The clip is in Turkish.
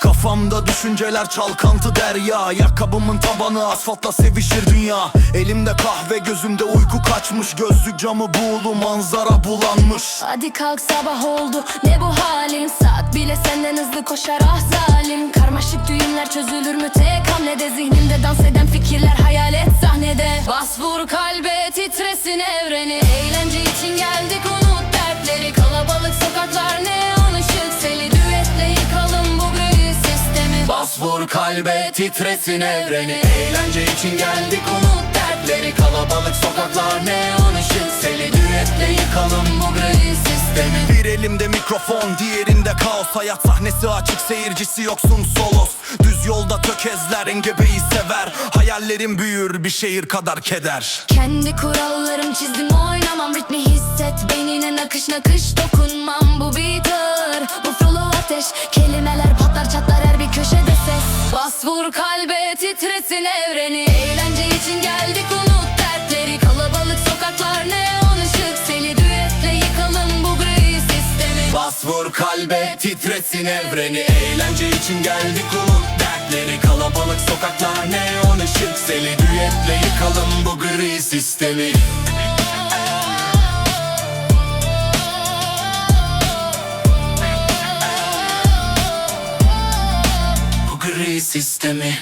Kafamda düşünceler çalkantı derya. Ayakkabımın tabanı asfaltla sevişir dünya. Elimde kahve gözümde uyku kaçmış. Gözlük camı buğulu manzara bulanmış. Hadi kalk sabah oldu. Ne bu halin? Saat bile senden hızlı koşar. Ah zalim. Karmaşık düğümler çözülür mü? Tek hamlede Zihnimde dans eden fikirler hayalet sahnede. Bas vur kalbe titresin evreni. Eğlence kalbe titresin evreni. Eğlence için geldik unut dertleri. Kalabalık sokaklar neon ışık seli. Düetle yıkalım bu büyü sistemi. Bir elimde mikrofon diğerinde kaos. Hayat sahnesi açık seyircisi yoksun solos. Düz yolda tökezler engebeyi sever. Hayallerim büyür bir şehir kadar keder. Kendi kurallarım çizdim oynamam. Ritmi hisset beynine nakış nakış dokunmam vur kalbe titresin evreni. Eğlence için geldik unut dertleri. Kalabalık sokaklar neon ışık Seli düetle yıkalım bu gri sistemi. Bas vur kalbe titresin evreni. Eğlence için geldik unut dertleri. Kalabalık sokaklar neon ışık Seli düetle yıkalım bu gri sistemi gri sistemi